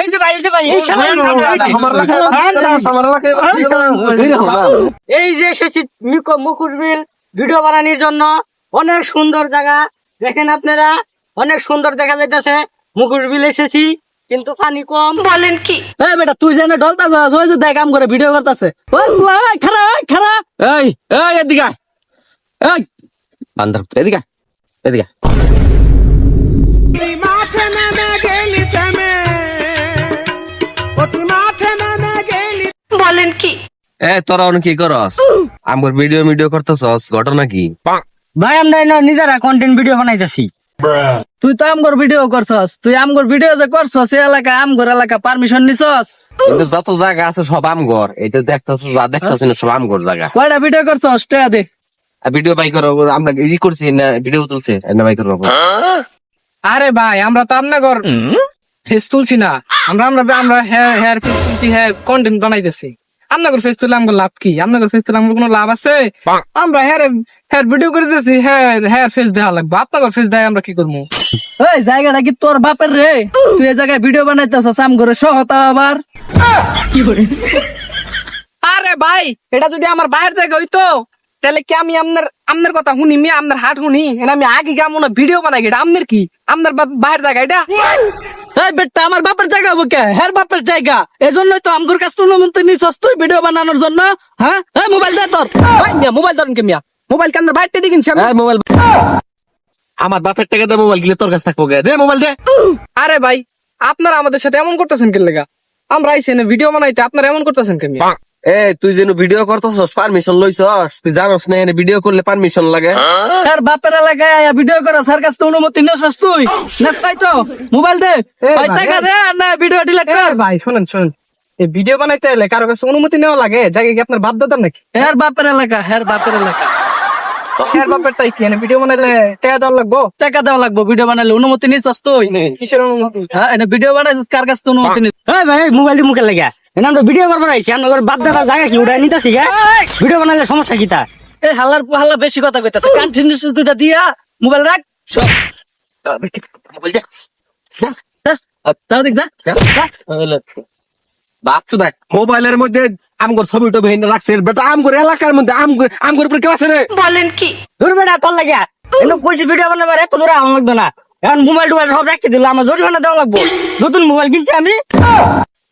এই যে ভাই এই যে ভাই এই শালা এই যে এসেছি মিকো মুকুটবিল ভিডিও বানানোর জন্য। অনেক সুন্দর জায়গা। দেখেন আপনারা অনেক সুন্দর দেখা যাইতেছে। মুকুটবিল এসেছি কিন্তু পানি কম। বলেন কি? এই বেটা তুই যেন ডলতা যাস ওই যে দেখ কাম করে ভিডিও করতেছে। ওই খারা খারা এই এই এদিকে এই বান্দর এদিকে এদিকে বলেন কি? এ তোরা অনেক কি করস? আমার ভিডিও ভিডিও করতেছস ঘটনা কি? ভাই আমরা না নিজেরা কন্টেন্ট ভিডিও বানাইতেছি। তুই তো আমগর ভিডিও করছস। তুই আমগর ভিডিও যে করছস এই এলাকা আমগর এলাকা পারমিশন নিছস? কিন্তু যত জায়গা আছে সব আমগর। এটা দেখতেছ যা দেখতেছ না সব আমগর জায়গা। কয়টা ভিডিও করছস? দে। ভিডিও বাই করো আমরা ই করছি না ভিডিও তুলছে না বাই করব। আরে ভাই আমরা তো আপনার ফেস তুলছি না। আমরা আমরা আমরা হেয়ার হেয়ার ফেস তুলছি হ্যাঁ কন্টেন্ট বানাইতেছি। আপনার ফেস তুলে আমার লাভ কি? আপনার ফেস তুলে আমার কোনো লাভ আছে? আমরা হেয়ার হেয়ার ভিডিও করে দিতেছি হেয়ার হেয়ার ফেস দেওয়া লাগবে। আপনার ফেস দেয় আমরা কি করব? ওই জায়গাটা কি তোর বাপের রে? তুই এই জায়গায় ভিডিও বানাইতেছস আমগরে সহতা আবার। কি করে আরে ভাই এটা যদি আমার বাইরের জায়গা হইতো তাহলে কি আমি আপনার আপনার কথা শুনি মি আপনার হাট শুনি? এটা আমি আগে কেমন ভিডিও বানাই এটা আপনার কি? আপনার বাইরের জায়গা এটা? এই বেটা আমার বাপের জায়গা হব কে? হ্যার বাপের জায়গা। এই জন্যই তো আমগুর কাছ অনুমতি নিছস তুই ভিডিও বানানোর জন্য হ্যাঁ? এই মোবাইল দে তোর। ভাই মিয়া মোবাইল ধরুন কে মিয়া? মোবাইল কেন বাইরে দিয়ে কিনছি আমি। মোবাইল আমার বাপের টাকা দে মোবাইল গিলে তোর কাছে থাকব গে। দে মোবাইল দে। আরে ভাই আপনারা আমাদের সাথে এমন করতেছেন কেন লেগা? আমরা আইসি না ভিডিও বানাইতে আপনারা এমন করতেছেন কেন মিয়া? এ তুই যেন ভিডিও করতেছস পারমিশন লইছস? তুই জানোস না এনে ভিডিও করলে পারমিশন লাগে? হের বাপের এলাকায় আয়া ভিডিও করে স্যার কাছ থেকে অনুমতি নিছস তুই। নেস তাই তো মোবাইল দে। ভাই, টাকা দে আর না ভিডিও ডিলিট কর। ভাই শোনেন শোনেন। এই ভিডিও বানাইতে হলে কারও কাছে অনুমতি নেওয়া লাগে? জায়গা কি আপনার বাপ দাদার নাকি? হের বাপের এলাকা হের বাপের এলাকা। শেয়ার বাপের তাই কি? ভিডিও বানাইলে টাকা দেওয়া লাগবো? টাকা দেওয়া লাগবো ভিডিও বানাইলে অনুমতি নিছস তুই। কিসের অনুমতি? হ্যাঁ এটা ভিডিও বানাইছিস কার কাছ অনুমতি নিস এই ভাই মোবাইল দিয়ে মুখে লাগা। এনে আমরা ভিডিও করব রাইছি আমরা বাদ দাদা জায়গা কি উড়াই নিতেছি গা ভিডিও বানাইলে সমস্যা কি তা? এই হাল্লার হাল্লা বেশি কথা কইতাছে। কন্টিনিউস দুইটা দিয়া মোবাইল রাখ। সব। মোবাইল দে। তাও দেখ যা। যা। বাচ্চু দেখ মোবাইলের মধ্যে আমগর ছবি টবি রাখছে। বেটা আমগর এলাকার মধ্যে আমগর আমগর উপরে কেউ আছে রে? বলেন কি? দূর বেটা তোর লাগিয়া। এনে কইছি ভিডিও বানাবার এত দূরে আমার লাগবে না। এখন মোবাইল টোবাইল সব রাখতে দিল আমার জরিমানা দেওয়া লাগবো। নতুন মোবাইল কিনছি আমি।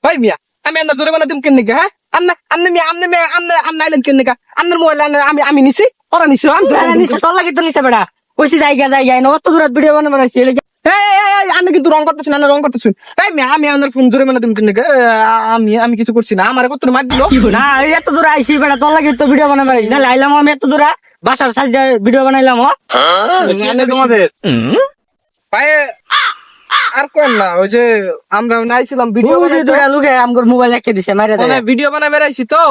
ভাই মিয়া আমি আপনার জোরে বানাইতাম কেন নিকা হ্যাঁ? আমনে আমনে মিয়া আমনে মিয়া আমনে আমনে আইলেন কেন নিকা আপনার মোবাইল আমি আমি নিছি ওরা নিছি আমি তো- আরে নিচে তোর লাগি তো নিচে বেটা কইছি জায়গা জায়গা এনে অত দূরে ভিডিও এই, এই, আমি কিন্তু রং করতেছি না না, রং করতেছি। এই মিয়া আমি আপনার ফোন জোরে বানাইতাম কেন নিকা আমি আমি কিছু করছি না আমার কত মার দিল? না এত দূরে আইছি বেড়া তোর লাগে তো ভিডিও বানাবার আইছি নাহলে আইলাম আমি এত দূরে বাসার সাইডে ভিডিও বানাইলাম হ? তোমাদের। পায়ে আর কোন না ওই যে আমরা নাইছিলাম ভিডিও যে দূরে লুকে আমগর মোবাইল রেখে দিছে মাইরা মানে দেয় ভিডিও বানাই বেড়াইছি তো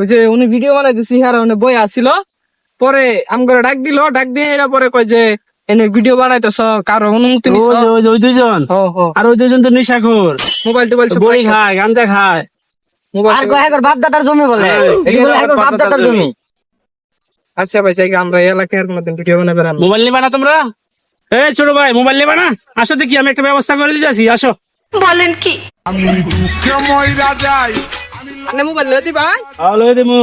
ওই যে উনি ভিডিও বানাই দিছি আর উনি বই আসিল। পরে আমগরে ডাক দিল ডাক দিয়ে এরা পরে কই যে এনে ভিডিও বানাইতেছ কারও অনুমতি নিছ? ওই ওই ওই দুইজন। আর ওই দুইজন তো নিশাখোর। মোবাইল টোবাইল সব বড়ি খায় গাঞ্জা খায়। মোবাইল আর কয় একর বাপ দাদার জমি বলে। একর বাপ দাদার জমি। আচ্ছা ভাই আমরা এলাকার মধ্যে ভিডিও বানাই বেড়াম। মোবাইল নেবা না তোমরা? এই ছোট ভাই মোবাইল নেবা না? আসো দেখি আমি একটা ব্যবস্থা করে দিতেছি আসো বলেন কি? আপনি মোবাইল লই দিবা ভালো দিমু।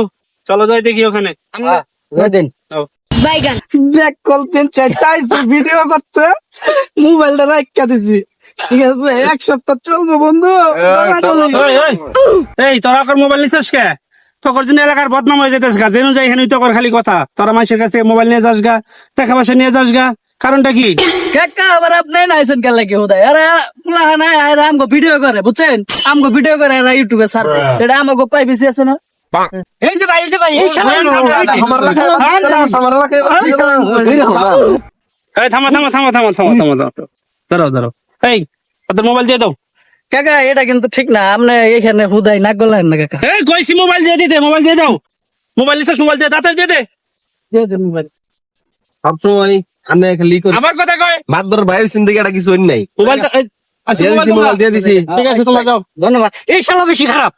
চলো যাই দেখি ওখানে। দিন। বাইগান। ব্যাক কল তিন চারটা ভিডিও করতে। মোবাইলটা রাখা দিছি। ঠিক আছে এক সপ্তাহ চলবে বন্ধু। এই তোরা কর মোবাইল নিছিস কে? তোর জন্য এলাকার বদনাম হয়ে যেতেছ গা। যেন যাই হেন তোর খালি কথা। তোরা মানুষের কাছে মোবাইল নিয়ে যাস গা টাকা পয়সা নিয়ে যাস গা। কারণটা কি কাকা আবার আপনি নাইছেন কেন লাগে হুদাই আরে পুলাহা নাই আরে আমগো ভিডিও করে বুঝছেন আমগো ভিডিও করে এরা ইউটিউবে স্যার এটা আমাগো পাই বেশি আছে না এই যে ভাই এই যে ভাই এই শালা এই থামা থামা থামা থামা থামা থামা থামা দাঁড়াও দাঁড়াও এই ওদের মোবাইল দিয়ে দাও কাকা এটা কিন্তু ঠিক না আপনি এখানে হুদাই নাক গলায় না কাকা এই কইছি মোবাইল দিয়ে দিতে মোবাইল দিয়ে দাও মোবাইল নিছিস মোবাইল দিয়ে তাড়াতাড়ি দিয়ে দে দিয়ে দেন মোবাইল সবসময় আমি খালি করি। আবার কথা কয়। মাতবর ভাই চিন্তা এটা কিছু নাই। মোবাইল তা- এই, দিয়ে মোবাইল দিয়ে দিছি। ঠিক আছে তোমরা যাও। ধন্যবাদ। এই শালা বেশি খারাপ।